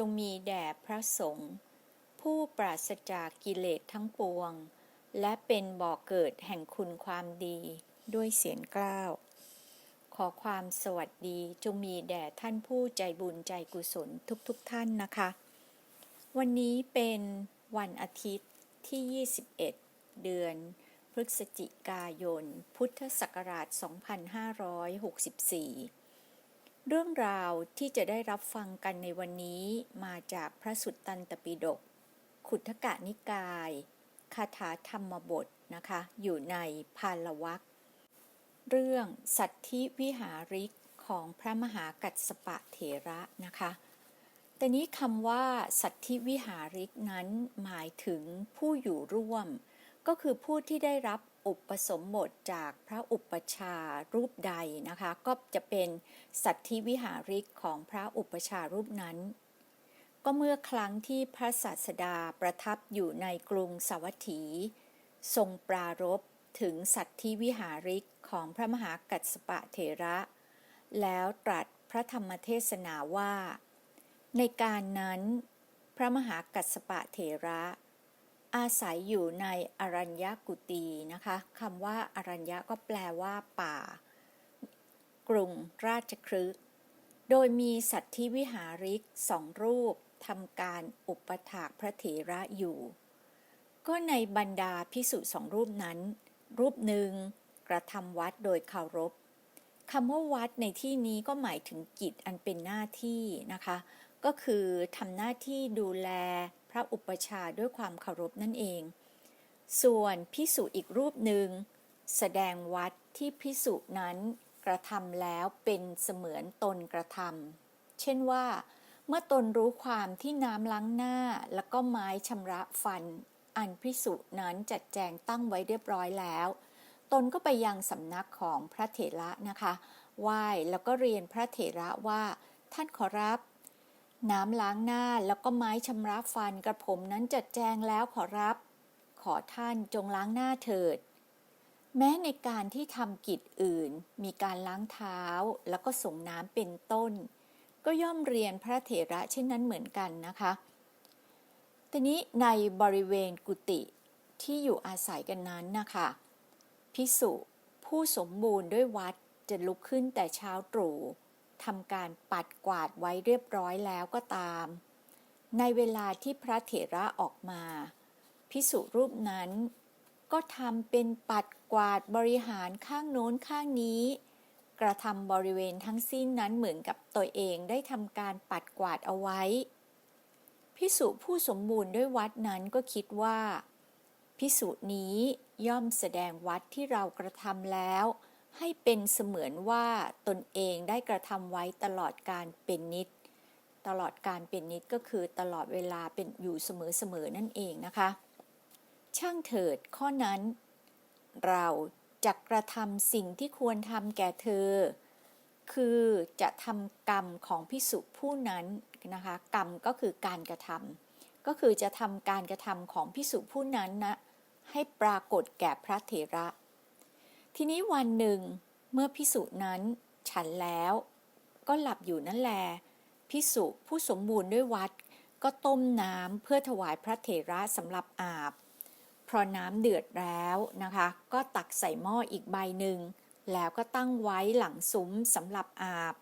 จงมีแด่พระสงฆ์ผู้ปราศจากกิเลสทั้งปวง และเป็นบ่อกเกิดแห่งคุณความดีด้วยเสียงกล้าว ขอความสวัสดีจงมีแด่ท่านผู้ใจบุญใจกุศลทุกๆทท่านนะคะ วันนี้เป็นวันอาทิตย์ที่ 21 เดือนพฤศจิกายน พุทธศักราช 2564 เรื่องราวที่จะได้รับฟังกันในวันนี้มาจากพระสุตตันตปิฎกขุทกะนิกาย คาถาธรรมบทนะคะ อยู่ในพาลวักเรื่องสัตธิวิหาริกของพระมหากัสสปะเถระนะคะ แต่นี้คำว่า สัตธิวิหาริกนั้นหมายถึงผู้อยู่ร่วม ก็คือผู้ที่ได้รับ อุปสมบทจากพระอุปชารูปใดนะคะ ก็จะเป็นสัตธิวิหาริกของพระอุปชารูปนั้น ก็เมื่อครั้งที่พระศาสดาประทับอยู่ในกรุงสวัตถี ทรงปรารภถึงสัตธิวิหาริกของพระมหากัสปะเถระ แล้วตรัสพระธรรมเทศนาว่า ในการนั้น พระมหากัสสปะเถระ อาศัยอยู่ในอรัญญกุตีนะคะคำว่าอรัญญก็แปลว่าป่า กรุงราชครึก โดยมีสัตธิวิหาริกสองรูปทำการอุปถากพระเถระอยู่ ก็ในบรรดาพิสุสองรูปนั้น รูปหนึ่งกระทำวัดโดยเคารพคำว่าวัดในที่นี้ก็หมายถึงกิจอันเป็นหน้าที่นะคะ ก็คือทำหน้าที่ดูแล พระอุปชาด้วยความเคารพนั่นเอง ส่วนพิสุอีกรูปหนึ่ง แสดงวัดที่พิสุนั้นกระทำแล้วเป็นเสมือนตนกระทำเช่นว่า เมื่อตนรู้ความที่น้ำล้างหน้าแล้วก็ไม้ชำระฟัน อันพิสุนั้นจัดแจงตั้งไว้เรียบร้อยแล้ว ตนก็ไปยังสำนักของพระเถระนะคะไหว้แล้วก็เรียนพระเถระว่า ท่านขอรับ น้ำล้างหน้าแล้วก็ไม้ชำระฟันกระผมนั้นจัดแจงแล้วขอรับ ขอท่านจงล้างหน้าเถิด แม้ในการที่ทำกิจอื่น มีการล้างเท้าแล้วก็ส่งน้ำเป็นต้น ก็ย่อมเรียนพระเถระเช่นนั้นเหมือนกันนะคะทีนี้ในบริเวณกุฏิที่อยู่อาศัยกันนั้นนะคะพิสุผู้สมบูรณ์ด้วยวัดจะลุกขึ้นแต่เช้าตรู่ ทำการปัดกวาดไว้เรียบร้อยแล้วก็ตาม ในเวลาที่พระเถระออกมา พิสุรูปนั้นก็ทำเป็นปัดกวาดบริหารข้างโน้นข้างนี้ กระทำบริเวณทั้งสิ้นนั้นเหมือนกับตัวเองได้ทำการปัดกวาดเอาไว้ พิสุผู้สมบูรณ์ด้วยวัดนั้นก็คิดว่า พิสุนี้ย่อมแสดงวัดที่เรากระทำแล้ว ให้เป็นเสมือนว่าตนเองได้กระทำไว้ตลอดการเป็นนิด ตลอดการเป็นนิดก็คือตลอดเวลาเป็นอยู่เสมอๆนั่นเองนะคะ ช่างเถิดข้อนั้น เราจะกระทำสิ่งที่ควรทำแก่เธอ คือจะทำกรรมของพิสุผู้นั้นนะคะกรรมก็คือการกระทำก็คือจะทำการกระทำของพิสุผู้นั้นนะให้ปรากฏแก่พระเถระ ทีนี้วันหนึ่งเมื่อพิสุนั้นฉันแล้ว ก็หลับอยู่นั่นแลพิสุผู้สมบูรณ์ด้วยวัด ก็ต้มน้ำเพื่อถวายพระเถระสำหรับอาบพอน้ำเดือดแล้วนะคะ ก็ตักใส่หม้ออีกใบหนึ่ง แล้วก็ตั้งไว้หลังซุ้มสำหรับอาบ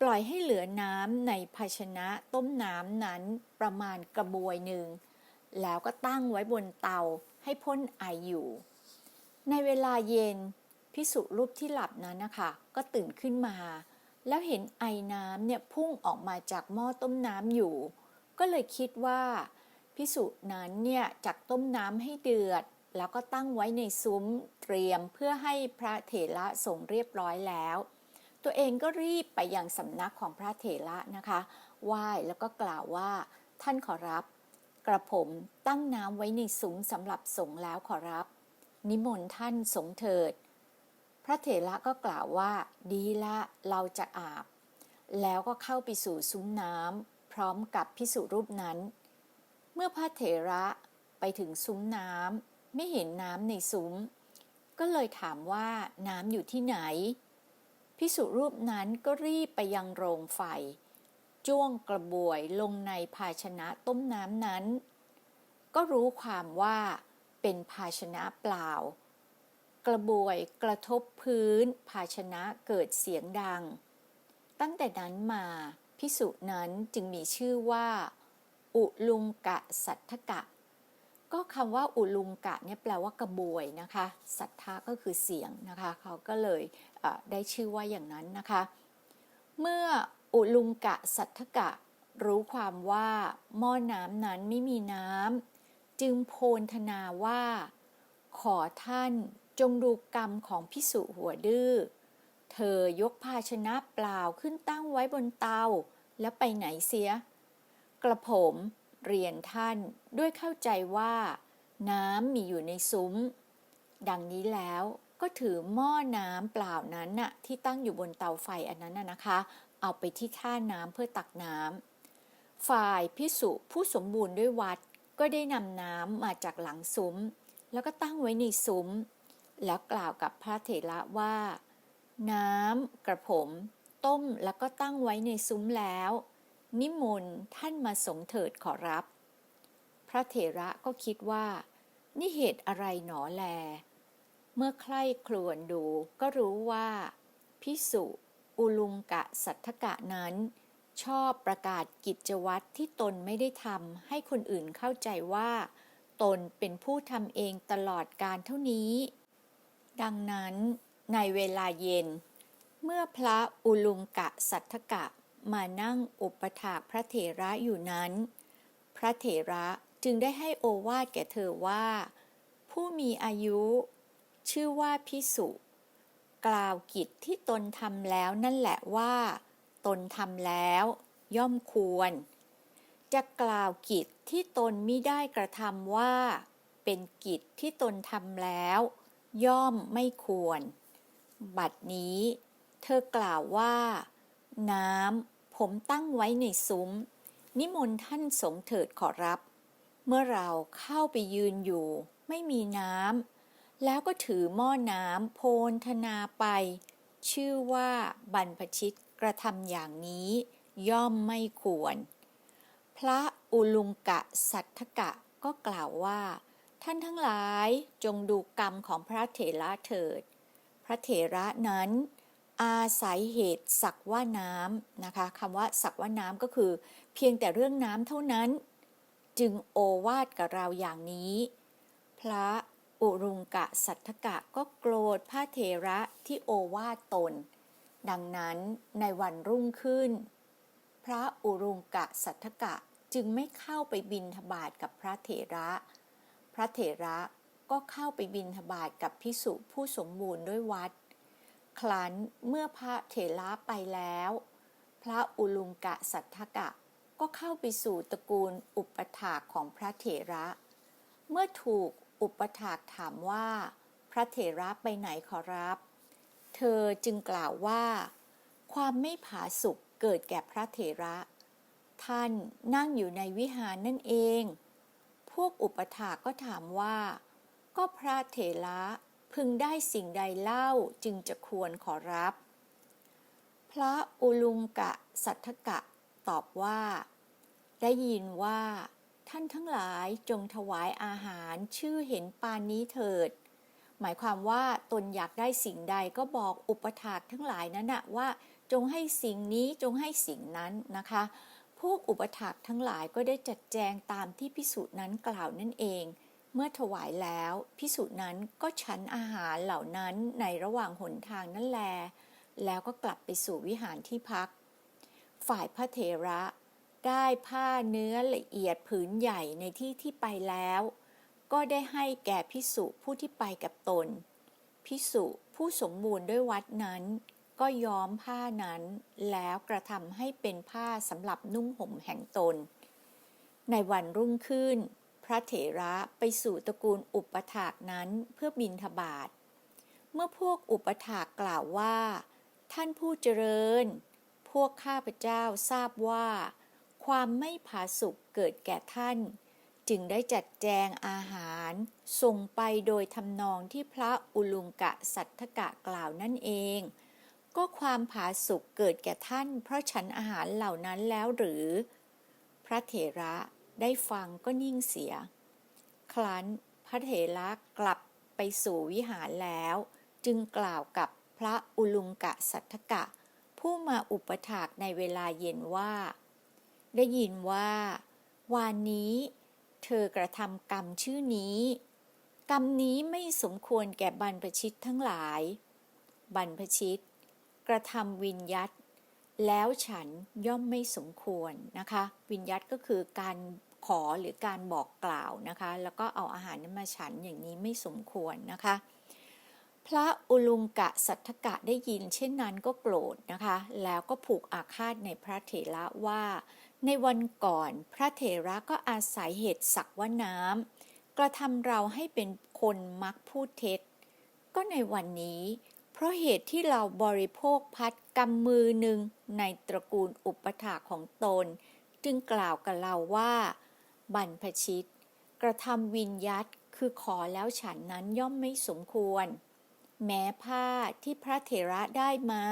ปล่อยให้เหลือน้ำในภาชนะต้มน้ำนั้นประมาณกระบวยหนึ่ง แล้วก็ตั้งไว้บนเตาให้พ่นไออยู่ ในเวลาเย็นพิสุรูปที่หลับนั้นนะคะก็ตื่นขึ้นมา แล้วเห็นไอน้ำเนี่ยพุ่งออกมาจากหม้อต้มน้ำอยู่ ก็เลยคิดว่าพิสุนั้นเนี่ยจากต้มน้ำให้เดือด แล้วก็ตั้งไว้ในซุ้มเตรียมเพื่อให้พระเถระส่งเรียบร้อยแล้ว ตัวเองก็รีบไปยังสำนักของพระเถระนะคะไหว้แล้วก็กล่าวว่า ท่านขอรับ กระผมตั้งน้ำไว้ในสุงสำหรับสงแล้วขอรับ นิมนต์ท่านสงเถิด พระเถระก็กล่าวว่า ดีละเราจะอาบ แล้วก็เข้าไปสู่ซุ้มน้ำพร้อมกับพิสุรูปนั้น เมื่อพระเถระไปถึงซุ้มน้ำไม่เห็นน้ำในซุ้ม ก็เลยถามว่าน้ำอยู่ที่ไหน พิสุรูปนั้นก็รีบไปยังโรงไฟ จ้วงกระบวยลงในภาชนะต้มน้ำนั้น ก็รู้ความว่า เป็นภาชนะเปล่า กระบวยกระทบพื้น ภาชนะเกิดเสียงดัง ตั้งแต่นั้นมาพิสุนั้นจึงมีชื่อว่า อุลุงกะสัทธกะ ก็คำว่าอุลุงกะเนี่ยแปลว่ากระบวยนะคะ สัทธะก็คือเสียงนะคะเขาก็เลยเได้ชื่อว่าอย่างนั้นนะคะ เมื่ออุลุงกะสัทธกะรู้ความว่าหม้อน้ำนั้นไม่มีน้ำ จึงโพลธนาว่า ขอท่านจงดูกรรมของพิสุหัวดื้อ เธอยกภาชนะเปล่าขึ้นตั้งไว้บนเตา แล้วไปไหนเสีย กระผมเรียนท่านด้วยเข้าใจว่า น้ำมีอยู่ในซุ้ม ดังนี้แล้วก็ถือหม้อน้ำเปล่านั้นน่ะที่ตั้งอยู่บนเตาไฟอันนั้นน่ะนะคะ เอาไปที่ท่าน้ำเพื่อตักน้ำฝ่ายพิสุผู้สมบูรณ์ด้วยวัด ก็ได้นำน้ำมาจากหลังซุ้ม แล้วก็ตั้งไว้ในซุ้ม แล้วกล่าวกับพระเถระว่า น้ำกระผม ต้มแล้วก็ตั้งไว้ในซุ้มแล้ว นิมนต์ท่านมาสงเถิดขอรับ พระเถระก็คิดว่า นี่เหตุอะไรหนอแล เมื่อใคร่ครวญดูก็รู้ว่า พิสุอุลุงกะสัทธกะนั้น ชอบประกาศกิจวัตรที่ตนไม่ได้ทำให้คนอื่นเข้าใจว่า ตนเป็นผู้ทำเองตลอดการเท่านี้ ดังนั้นในเวลาเย็น เมื่อพระอุลุงกะสัทธกะมานั่งอุปถากพระเถระอยู่นั้น พระเถระจึงได้ให้โอวาทแก่เธอว่า ผู้มีอายุ ชื่อว่าพิสุกล่าวกิจที่ตนทำแล้วนั่นแหละว่า ตนทำแล้ว ย่อมควร จะกล่าวกิจที่ตนมิได้กระทำว่า เป็นกิจที่ตนทำแล้ว ย่อมไม่ควร บัดนี้ เธอกล่าวว่า น้ำผมตั้งไว้ในซุ้ม นิมนต์ท่านสงเถิดขอรับ เมื่อเราเข้าไปยืนอยู่ ไม่มีน้ำแล้วก็ถือหม้อน้ำโพนธนาไปชื่อว่าบรรพชิต ระทำอย่างนี้ย่อมไม่ควร พระอุลุงกะสัทธกะก็กล่าวว่า ท่านทั้งหลายจงดูกรรมของพระเถระเถิด พระเถระนั้น อาศัยเหตุสักว่าน้ำนะคะคำว่าสักว่าน้ำก็คือ เพียงแต่เรื่องน้ำเท่านั้น จึงโอวาดกับเราอย่างนี้ พระอุรุงกะสัทธกะก็โกรธพระเถระที่โอวาดตน ดังนั้นในวันรุ่งขึ้น พระอุรุงกะสัทธกะจึงไม่เข้าไปบินทบาทกับพระเถระ พระเถระก็เข้าไปบินทบาทกับพิสุผู้สมบูรณ์ด้วยวัด ครั้นเมื่อพระเถระไปแล้ว พระอุลุงกะสัทธกะก็เข้าไปสู่ตระกูลอุปถากของพระเถระ เมื่อถูกอุปถากถามว่า พระเถระไปไหนขอรับ เธอจึงกล่าวว่า ความไม่ผาสุกเกิดแก่พระเถระ ท่านนั่งอยู่ในวิหารนั่นเอง พวกอุปถากก็ถามว่า ก็พระเถระพึงได้สิ่งใดเล่าจึงจะควรขอรับ พระอุลุงกะสัทธกะตอบว่า ได้ยินว่า ท่านทั้งหลายจงถวายอาหารชื่อเห็นปานนี้เถิด หมายความว่าตนอยากได้สิ่งใดก็บอกอุปถากทั้งหลายนั้นนะว่า จงให้สิ่งนี้จงให้สิ่งนั้นนะคะ พวกอุปถากทั้งหลายก็ได้จัดแจงตามที่พิสุนั้นกล่าวนั่นเอง เมื่อถวายแล้วพิสุนั้นก็ฉันอาหารเหล่านั้นในระหว่างหนทางนั่นแล แล้วก็กลับไปสู่วิหารที่พัก ฝ่ายพระเถระได้ผ้าเนื้อละเอียดผืนใหญ่ในที่ที่ไปแล้ว ก็ได้ให้แก่พิสุผู้ที่ไปกับตน พิสุผู้สมบูรณ์ด้วยวัดนั้น ก็ย้อมผ้านั้น แล้วกระทำให้เป็นผ้าสำหรับนุ่งห่มแห่งตน ในวันรุ่งขึ้น พระเถระไปสู่ตระกูลอุปถากนั้นเพื่อบินทบาท เมื่อพวกอุปถากกล่าวว่า ท่านผู้เจริญ พวกข้าพเจ้าทราบว่า ความไม่ผาสุกเกิดแก่ท่าน จึงได้จัดแจงอาหารส่งไปโดยทำนองที่พระอุลุงกะสัทธกะกล่าวนั่นเอง ก็ความผาสุกเกิดแก่ท่าน เพราะฉันอาหารเหล่านั้นแล้วหรือ พระเถระได้ฟังก็นิ่งเสีย ครั้นพระเถระกลับไปสู่วิหารแล้ว จึงกล่าวกับพระอุลุงกะสัทธกะ ผู้มาอุปถากในเวลาเย็นว่า ได้ยินว่า วานนี้ เธอกระทำกรรมชื่อนี้ กรรมนี้ไม่สมควรแก่บรรพชิตทั้งหลาย บรรพชิต กระทำวินยัตแล้วฉันย่อมไม่สมควรนะคะ วินยัตก็คือการขอหรือการบอกกล่าวนะคะ แล้วก็เอาอาหารนั้นมาฉันอย่างนี้ไม่สมควรนะคะ พระอุลุงกะสัทธกะได้ยินเช่นนั้นก็โกรธนะคะ แล้วก็ผูกอาฆาตในพระเถระว่า ในวันก่อนพระเถระก็อาศัยเหตุสักว่าน้ำกระทำเราให้เป็นคนมักพูดเท็จ ก็ในวันนี้ เพราะเหตุที่เราบริโภคพัดกำมือหนึ่งในตระกูลอุปถาของตน จึงกล่าวกับเราว่า บรรพชิต กระทำวินยัตคือขอแล้วฉันนั้นย่อมไม่สมควร แม้ผ้าที่พระเถระได้มา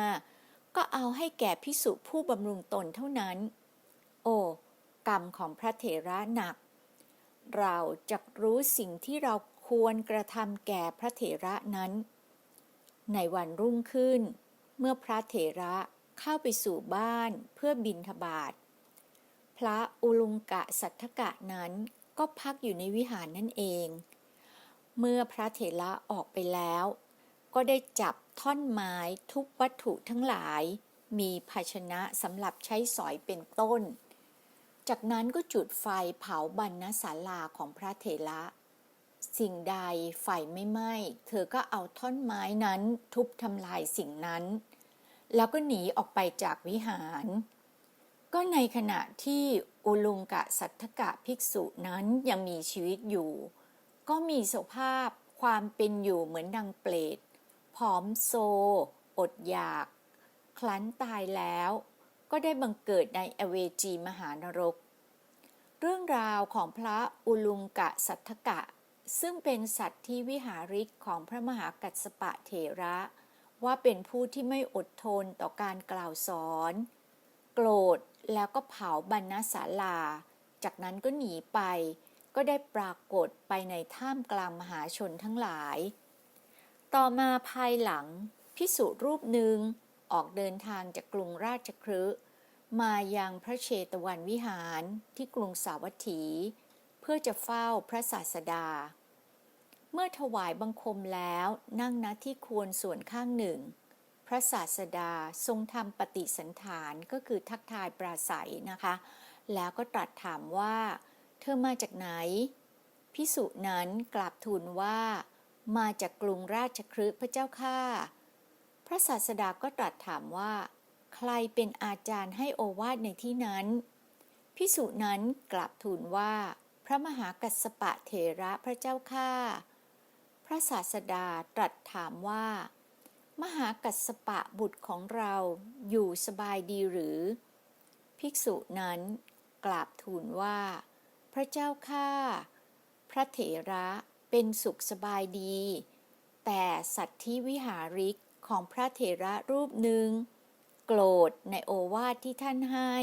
ก็เอาให้แก่พิสุผู้บำรุงตนเท่านั้น โอ้ กรรมของพระเถระหนัก เราจะรู้สิ่งที่เราควรกระทำแก่พระเถระนั้น ในวันรุ่งขึ้น เมื่อพระเถระเข้าไปสู่บ้านเพื่อบินทบาทพระอุลุงกะสัทธกะนั้นก็พักอยู่ในวิหารนั่นเอง เมื่อพระเถระออกไปแล้ว ก็ได้จับท่อนไม้ทุกวัตถุทั้งหลาย มีภาชนะสำหรับใช้สอยเป็นต้น จากนั้นก็จุดไฟเผาบรรณศาลาของพระเถระ สิ่งใดไฟไม่ไหม้ เธอก็เอาท่อนไม้นั้นทุบทำลายสิ่งนั้น แล้วก็หนีออกไปจากวิหาร ก็ในขณะที่อุลุงกะสัทธกะภิกษุนั้นยังมีชีวิตอยู่ ก็มีสภาพความเป็นอยู่เหมือนดังเปรตผอมโซ อดอยาก คลั้นตายแล้ว ก็ได้บังเกิดในเอเวจีมหานรก เรื่องราวของพระอุลุงกะสัทธกะ ซึ่งเป็นสัตว์ที่วิหาริกของพระมหากัสปะเถระ ว่าเป็นผู้ที่ไม่อดทนต่อการกล่าวสอน โกรธแล้วก็เผาบรรณศาลา จากนั้นก็หนีไป ก็ได้ปรากฏไปในท่ามกลางมหาชนทั้งหลาย ต่อมาภายหลังพิสุรูปหนึ่ง ออกเดินทางจากกรุงราชคฤห์มายังพระเชตวันวิหารที่กรุงสาวัตถี เพื่อจะเฝ้าพระศาสดา เมื่อถวายบังคมแล้วนั่งณที่ควรส่วนข้างหนึ่ง พระศาสดาทรงทำปฏิสันฐานก็คือทักทายปราศัยนะคะ แล้วก็ตรัสถามว่า เธอมาจากไหน พิสุนั้นกราบทูลว่า มาจากกรุงราชคฤห์พระเจ้าข้า ระศาสดาก็ตรัสถามว่า ใครเป็นอาจารย์ให้โอวาทในที่นั้น พิสุนั้นกราบทูลว่า พระมหากัสปะเถระพระเจ้าข้าพระศาสดาตรัสถามว่า มหากัสสปะบุตรของเราอยู่สบายดีหรือ ภิกษุนั้นกราบทูลว่า พระเจ้าข้าพระเถระเป็นสุขสบายดี แต่สัตว์ที่วิหาริก ของพระเถระรูปหนึ่ง โกรธในโอวาทที่ท่านให้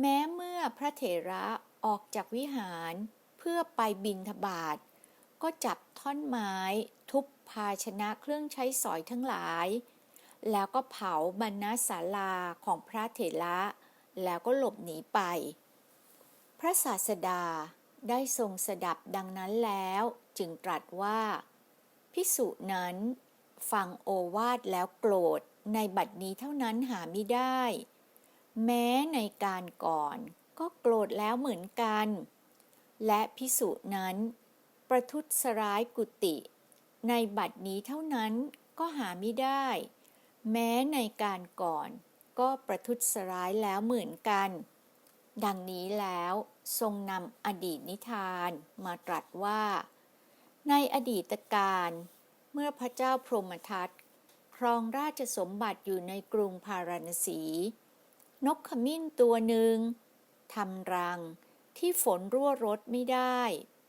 แม้เมื่อพระเถระออกจากวิหารเพื่อไปบินทบาท ก็จับท่อนไม้ทุบภาชนะเครื่องใช้สอยทั้งหลาย แล้วก็เผาบรรณศาลาของพระเถระ แล้วก็หลบหนีไป พระศาสดาได้ทรงสดับดังนั้นแล้วจึงตรัสว่า พิสุนั้น ฟังโอวาทแล้วโกรธในบัดนี้เท่านั้นหาไม่ได้ แม้ในการก่อนก็โกรธแล้วเหมือนกัน และพิสุนั้น ประทุษร้ายกุติ ในบัดนี้เท่านั้นก็หาไม่ได้ แม้ในการก่อนก็ประทุษร้ายแล้วเหมือนกัน ดังนี้แล้วทรงนำอดีตนิทานมาตรัสว่า ในอดีตการ เมื่อพระเจ้าพรหมทัตครองราชสมบัติอยู่ในกรุงพาราณสี นกขมิ้นตัวหนึ่งทำรังที่ฝนรั่วรดไม่ได้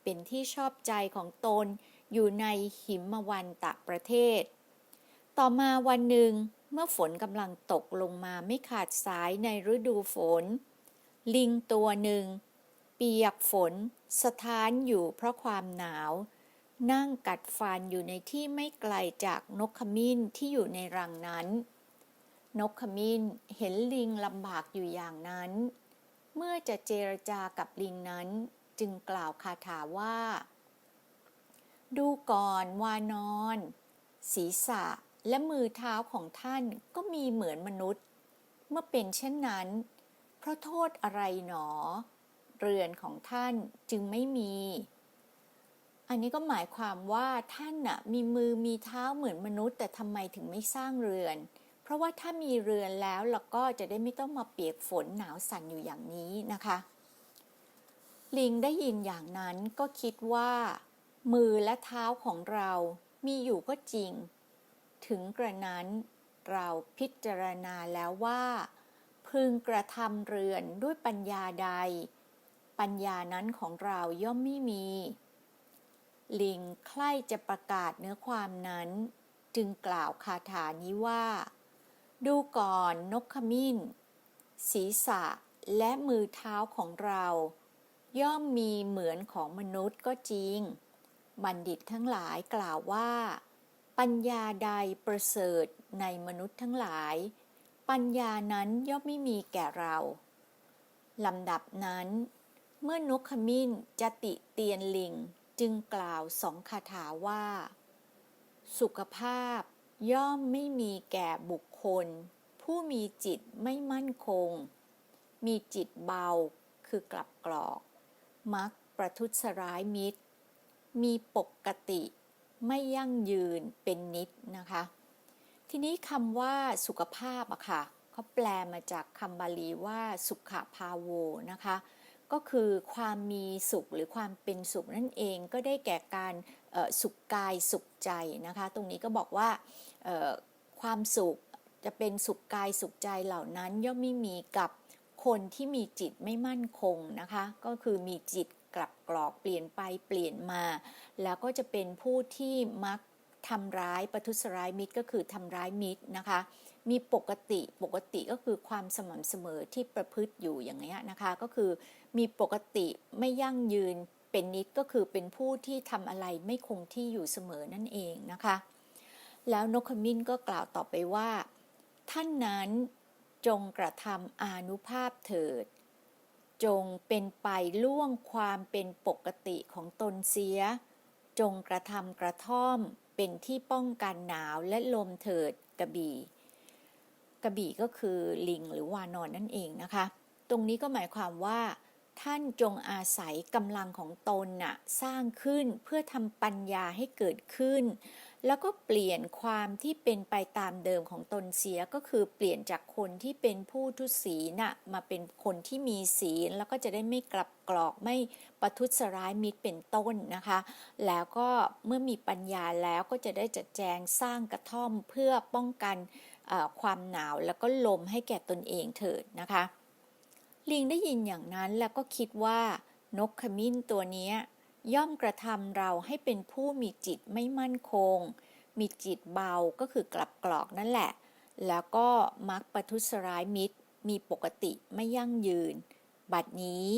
เป็นที่ชอบใจของตนอยู่ในหิมวันตะประเทศ ต่อมาวันหนึ่งเมื่อฝนกำลังตกลงมาไม่ขาดสายในฤดูฝน ลิงตัวหนึ่ง เปียกฝนสถานอยู่เพราะความหนาว นั่งกัดฟันอยู่ในที่ไม่ไกลจากนกขมิ้นที่อยู่ในรังนั้น นกขมิ้นเห็นลิงลำบากอยู่อย่างนั้น เมื่อจะเจรจากับลิงนั้น จึงกล่าวคาถาว่า ดูก่อนวานอน ศีรษะและมือเท้าของท่านก็มีเหมือนมนุษย์ เมื่อเป็นเช่นนั้น เพราะโทษอะไรหนอ เรือนของท่านจึงไม่มี อันนี้ก็หมายความว่าท่านน่ะมีมือมีเท้าเหมือนมนุษย์ แต่ทำไมถึงไม่สร้างเรือน เพราะว่าถ้ามีเรือนแล้วเราก็จะได้ไม่ต้องมาเปียกฝนหนาวสั่นอยู่อย่างนี้นะคะ ลิงได้ยินอย่างนั้นก็คิดว่า มือและเท้าของเรามีอยู่ก็จริง ถึงกระนั้นเราพิจารณาแล้วว่า พึงกระทำเรือนด้วยปัญญาใด ปัญญานั้นของเราย่อมไม่มี ลิงใคร่จะประกาศเนื้อความนั้น จึงกล่าวคาถานี้ว่า ดูก่อนนกขมิ้น ศีรษะและมือเท้าของเรา ย่อมมีเหมือนของมนุษย์ก็จริง บัณฑิตทั้งหลายกล่าวว่า ปัญญาใดประเสริฐในมนุษย์ทั้งหลาย ปัญญานั้นย่อมไม่มีแก่เราลำดับนั้น เมื่อนกขมิ้นจะติเตียนลิง จึงกล่าวสองคาถาว่า สุขภาพย่อมไม่มีแก่บุคคล ผู้มีจิตไม่มั่นคง มีจิตเบาคือกลับกรอก มักประทุษร้ายมิตร มีปกติไม่ยั่งยืนเป็นนิดนะคะ ทีนี้คำว่าสุขภาพอะค่ะเขาแปลมาจากคำบาลีว่าสุขภาโวนะคะ ก็คือความมีสุขหรือความเป็นสุขนั่นเองก็ได้แก่การสุขกายสุขใจนะคะ ตรงนี้ก็บอกว่าความสุขจะเป็นสุขกายสุขใจเหล่านั้นย่อมไม่มีกับคนที่มีจิตไม่มั่นคงนะคะ ก็คือมีจิตกลับกรอกเปลี่ยนไปเปลี่ยนมา แล้วก็จะเป็นผู้ที่มักทำร้ายประทุษร้ายมิตรก็คือทำร้ายมิตรนะคะ มีปกติปกติก็คือความสม่ำเสมอที่ประพฤติอยู่อย่างนี้นะคะ ก็คือมีปกติไม่ยั่งยืนเป็นนิดก็คือเป็นผู้ที่ทำอะไรไม่คงที่อยู่เสมอนั่นเองนะคะ แล้วนกขมิ้นก็กล่าวต่อไปว่า ท่านนั้นจงกระทำอานุภาพเถิด จงเป็นไปล่วงความเป็นปกติของตนเสีย จงกระทำกระท่อมเป็นที่ป้องกันหนาวและลมเถิดกระบี่ กระบี่ก็คือลิงหรือวานอนนั่นเองนะคะ ตรงนี้ก็หมายความว่า ท่านจงอาศัยกำลังของตนน่ะสร้างขึ้นเพื่อทำปัญญาให้เกิดขึ้น แล้วก็เปลี่ยนความที่เป็นไปตามเดิมของตนเสียก็คือเปลี่ยนจากคนที่เป็นผู้ทุศีน่ะมาเป็นคนที่มีศีลแล้วก็จะได้ไม่กลับกรอกไม่ประทุษร้ายมิตรเป็นต้นนะคะ แล้วก็เมื่อมีปัญญาแล้วก็จะได้จัดแจงสร้างกระท่อมเพื่อป้องกัน ความหนาวแล้วก็ลมให้แก่ตนเองเถิดนะคะ ลิงได้ยินอย่างนั้นแล้วก็คิดว่านกขมิ้นตัวนี้ย่อมกระทำเราให้เป็นผู้มีจิตไม่มั่นคง มีจิตเบาก็คือกลับกรอกนั่นแหละ แล้วก็มักประทุษร้ายมิตร มีปกติไม่ยั่งยืน บัดนี้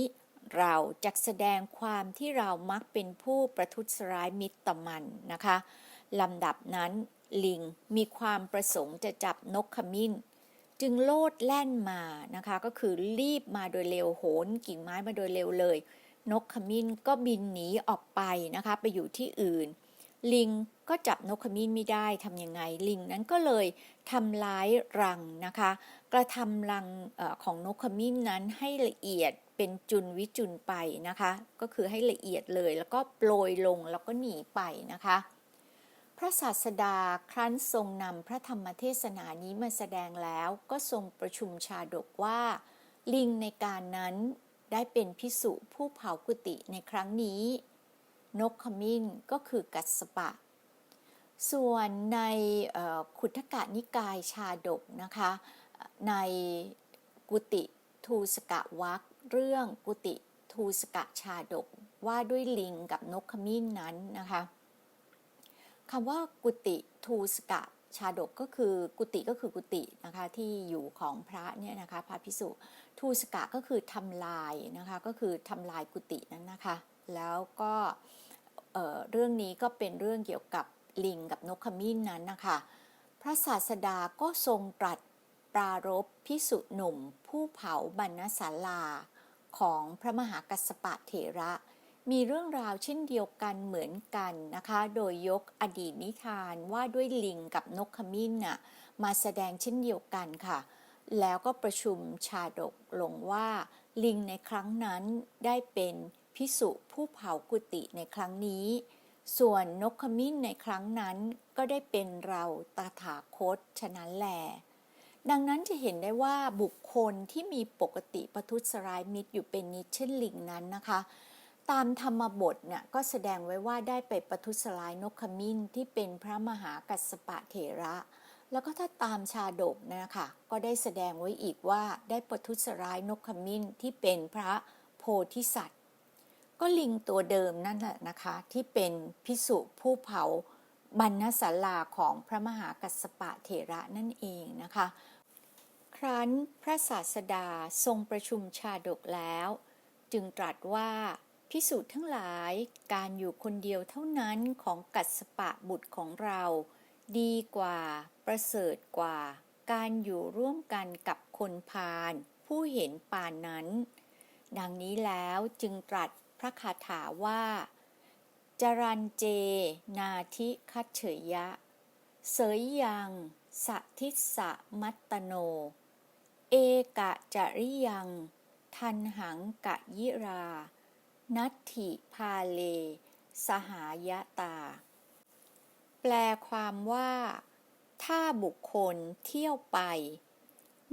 เราจะแสดงความที่เรามักเป็นผู้ประทุษร้ายมิตรต่อมันนะคะลำดับนั้น ลิงมีความประสงค์จะจับนกขมิ้น จึงโลดแล่นมานะคะ ก็คือรีบมาโดยเร็วโหนกิ่งไม้มาโดยเร็วเลย นกขมิ้นก็บินหนีออกไปนะคะ ไปอยู่ที่อื่น ลิงก็จับนกขมิ้นไม่ได้ทำยังไงลิงนั้นก็เลยทำร้ายรังนะคะ กระทำรังอของนกขมิ้นนั้นให้ละเอียดเป็นจุนวิจุนไปนะคะ ก็คือให้ละเอียดเลยแล้วก็โปรยลงแล้วก็หนีไปนะคะ ระศาสดาครั้นทรงนำพระธรรมเทศนานี้มาแสดงแล้วก็ทรงประชุมชาดกว่า ลิงในการนั้นได้เป็นพิสุผู้เผากุฏิในครั้งนี้ นกขมิ้นก็คือกัสปะ ส่วนในขุททกะนิกายชาดกนะคะ ในกุติทูสกะวักเรื่องกุติทูสกะชาดกว่าด้วยลิงกับนกขมิ้นนั้นนะคะ คำว่ากุติทูสกะชาดกก็คือกุติก็คือกุฏินะคะที่อยู่ของพระเนี่ยนะคะพระพิสุทูสกะก็คือทำลายนะคะก็คือทำลายกุฏินั้นนะคะ แล้วก็เเรื่องนี้ก็เป็นเรื่องเกี่ยวกับลิงกับนกขมิ้นนั้นนะคะ พระศาสดาก็ทรงตรัสปรารบพิสุหนุ่ม ผู้เผาบรรณศาลาของพระมหากัสสปะเถระ มีเรื่องราวเช่นเดียวกันเหมือนกันนะคะ โดยยกอดีตนิทานว่าด้วยลิงกับนกขมิ้นน่ะมาแสดงเช่นเดียวกันค่ะ แล้วก็ประชุมชาดกลงว่า ลิงในครั้งนั้นได้เป็นพิสุผู้เผากุฏิในครั้งนี้ ส่วนนกขมิ้นในครั้งนั้นก็ได้เป็นเราตาถาคตฉะนั้นแหลดังนั้นจะเห็นได้ว่าบุคคลที่มีปกติประทุษร้ายมิตรอยู่เป็นนิดเช่นลิงนั้นนะคะ ตามธรรมบทเนี่ยก็แสดงไว้ว่าได้ไปประทุษร้ายนกขมิ้นที่เป็นพระมหากัสสปะเถระ แล้วก็ถ้าตามชาดกนะคะก็ได้แสดงไว้อีกว่าได้ประทุษร้ายนกขมิ้นที่เป็นพระโพธิสัตว์ ก็ลิงตัวเดิมนั่นแหละนะคะที่เป็นพิสุผู้เผาบรรณศาลาของพระมหากัสสปะเถระนั่นเองนะคะ ครั้นพระศาสดาทรงประชุมชาดกแล้ว จึงตรัสว่า พิสูจน์ทั้งหลายการอยู่คนเดียวเท่านั้นของกัสปะบุตรของเรา ดีกว่า ประเสริฐกว่า การอยู่ร่วมกันกับคนพาลผู้เห็นป่านนั้น ดังนี้แล้วจึงตรัสพระคาถาว่า จรันเจ นาทิคัตเฉยยะ เสยยังสะทิสะมัตตโน เอกะจริยัง ทันหังกะยิรา นัตถิพาเล สหายตา แปลความว่า ถ้าบุคคลเที่ยวไป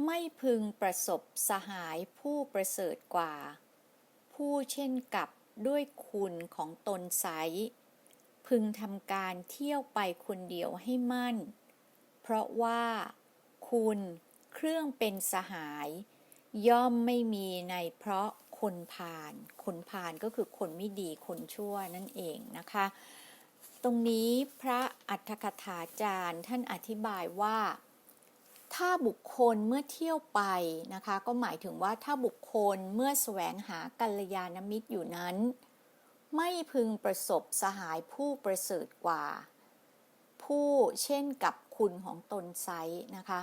ไม่พึงประสบสหายผู้ประเสริฐกว่า ผู้เช่นกับด้วยคุณของตนไซพึงทำการเที่ยวไปคนเดียวให้มั่น เพราะว่า คุณเครื่องเป็นสหาย ย่อมไม่มีในเพราะ คนพาลคนพาลก็คือคนไม่ดีคนชั่วนั่นเองนะคะ ตรงนี้พระอัฏฐกถาจารย์ท่านอธิบายว่า ถ้าบุคคลเมื่อเที่ยวไปนะคะ ก็หมายถึงว่าถ้าบุคคลเมื่อแสวงหากัลยาณมิตรอยู่นั้น ไม่พึงประสบสหายผู้ประเสริฐกว่า ผู้เช่นกับคุณของตนไซนะคะ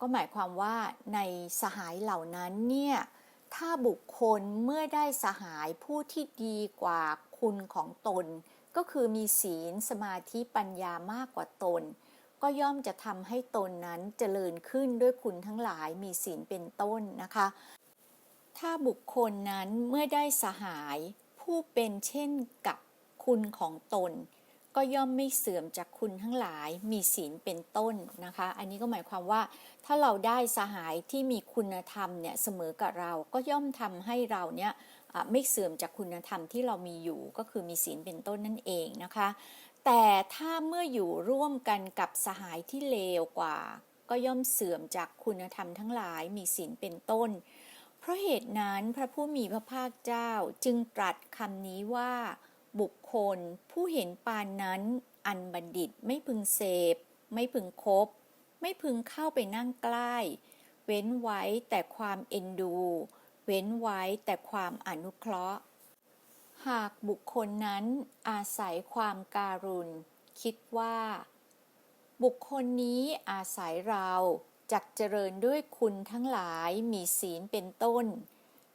ก็หมายความว่าในสหายเหล่านั้นเนี่ย ถ้าบุคคลเมื่อได้สหายผู้ที่ดีกว่าคุณของตน ก็คือมีศีลสมาธิปัญญามากกว่าตน ก็ย่อมจะทำให้ตนนั้นเจริญขึ้นด้วยคุณทั้งหลายมีศีลเป็นต้นนะคะ ถ้าบุคคลนั้นเมื่อได้สหายผู้เป็นเช่นกับคุณของตน ก็ย่อมไม่เสื่อมจากคุณทั้งหลายมีศีลเป็นต้นนะคะ อันนี้ก็หมายความว่า ถ้าเราได้สหายที่มีคุณธรรมเนี่ยเสมอกับเราก็ย่อมทำให้เราเนี่ยไม่เสื่อมจากคุณธรรมที่เรามีอยู่ก็คือมีศีลเป็นต้นนั่นเองนะคะ แต่ถ้าเมื่ออยู่ร่วมกันกับสหายที่เลวกว่า ก็ย่อมเสื่อมจากคุณธรรมทั้งหลายมีศีลเป็นต้น เพราะเหตุนั้นพระผู้มีพระภาคเจ้าจึงตรัสคำนี้ว่า บุคคล ผู้เห็นปานนั้น อันบัณฑิตไม่พึงเสพ ไม่พึงคบ ไม่พึงเข้าไปนั่งใกล้ เว้นไว้แต่ความเอ็นดู เว้นไว้แต่ความอนุเคราะห์ หากบุคคลนั้นอาศัยความการุณ คิดว่า บุคคลนี้อาศัยเราจักเจริญด้วยคุณทั้งหลายมีศีลเป็นต้น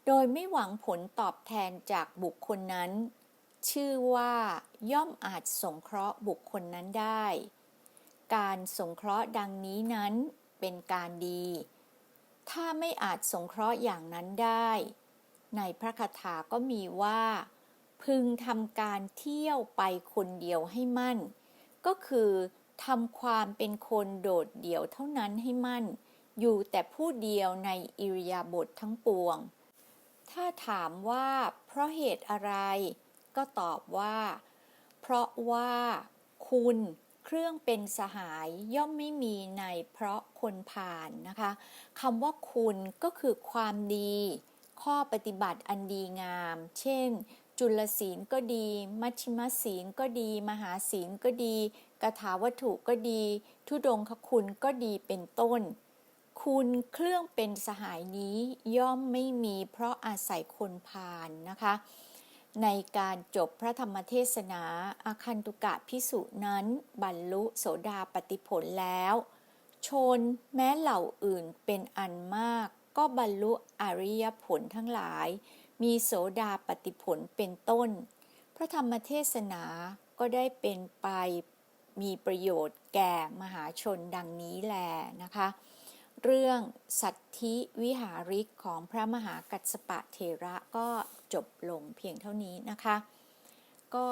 โดยไม่หวังผลตอบแทนจากบุคคลนั้น ชื่อว่าย่อมอาจสงเคราะห์บุคคลนั้นได้ การสงเคราะห์ดังนี้นั้นเป็นการดี ถ้าไม่อาจสงเคราะห์อย่างนั้นได้ ในพระคาถาก็มีว่า พึงทำการเที่ยวไปคนเดียวให้มั่น ก็คือทำความเป็นคนโดดเดี่ยวเท่านั้นให้มั่น อยู่แต่ผู้เดียวในอิริยาบถททั้งปวง ถ้าถามว่าเพราะเหตุอะไร ก็ตอบว่า เพราะว่าคุณเครื่องเป็นสหายย่อมไม่มีในเพราะคนผ่านนะคะคำว่าคุณก็คือความดี ข้อปฏิบัติอันดีงาม เช่น จุลศีลก็ดี มัชฌิมศีลก็ดี มหาศีลก็ดีกถาวัตถุก็ดี ทุดงคคุณก็ดีเป็นต้น คุณเครื่องเป็นสหายนี้ย่อมไม่มีเพราะอาศัยคนพานนะคะ ในการจบพระธรรมเทศนาอาคันตุกะพิสุนั้น บรรลุโสดาปติผลแล้ว ชนแม้เหล่าอื่นเป็นอันมาก ก็บรรลุอริยผลทั้งหลาย มีโสดาปติผลเป็นต้น พระธรรมเทศนาก็ได้เป็นไปมีประโยชน์แก่มหาชนดังนี้แลนะคะ เรื่องสัตธิวิหาริกของพระมหากัสสปะเทระก็ จบลงเพียงเท่านี้นะคะ ก็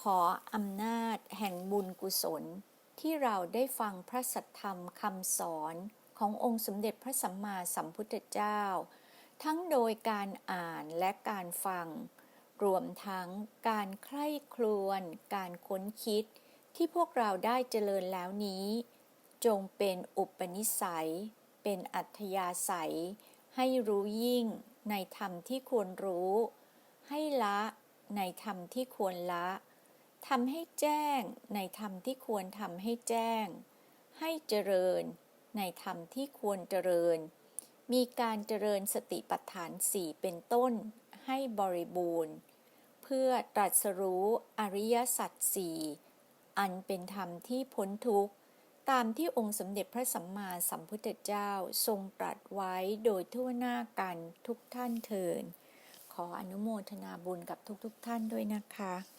ขออำนาจแห่งบุญกุศล ที่เราได้ฟังพระสัทธรรมคำสอนขององค์สมเด็จพระสัมมาสัมพุทธเจ้า ทั้งโดยการอ่านและการฟัง รวมทั้งการใคร่ครวญการค้นคิดที่พวกเราได้เจริญแล้วนี้ จงเป็นอุปนิสัย เป็นอัธยาศัย ให้รู้ยิ่งในธรรมที่ควรรู้ ให้ละในธรรมที่ควรละทำให้แจ้งในธรรมที่ควรทำให้แจ้ง ให้เจริญในธรรมที่ควรเจริญ มีการเจริญสติปัฏฐานสี่เป็นต้น ให้บริบูรณ์ เพื่อตรัสรู้อริยสัจสี่อันเป็นธรรมที่พ้นทุกข์ ตามที่องค์สมเด็จพระสัมมาสัมพุทธเจ้าทรงตรัสไว้โดยทั่วหน้ากันทุกท่านเทิน ออนุโมทนาบุญกับทุกๆทท่านด้วยนะคะ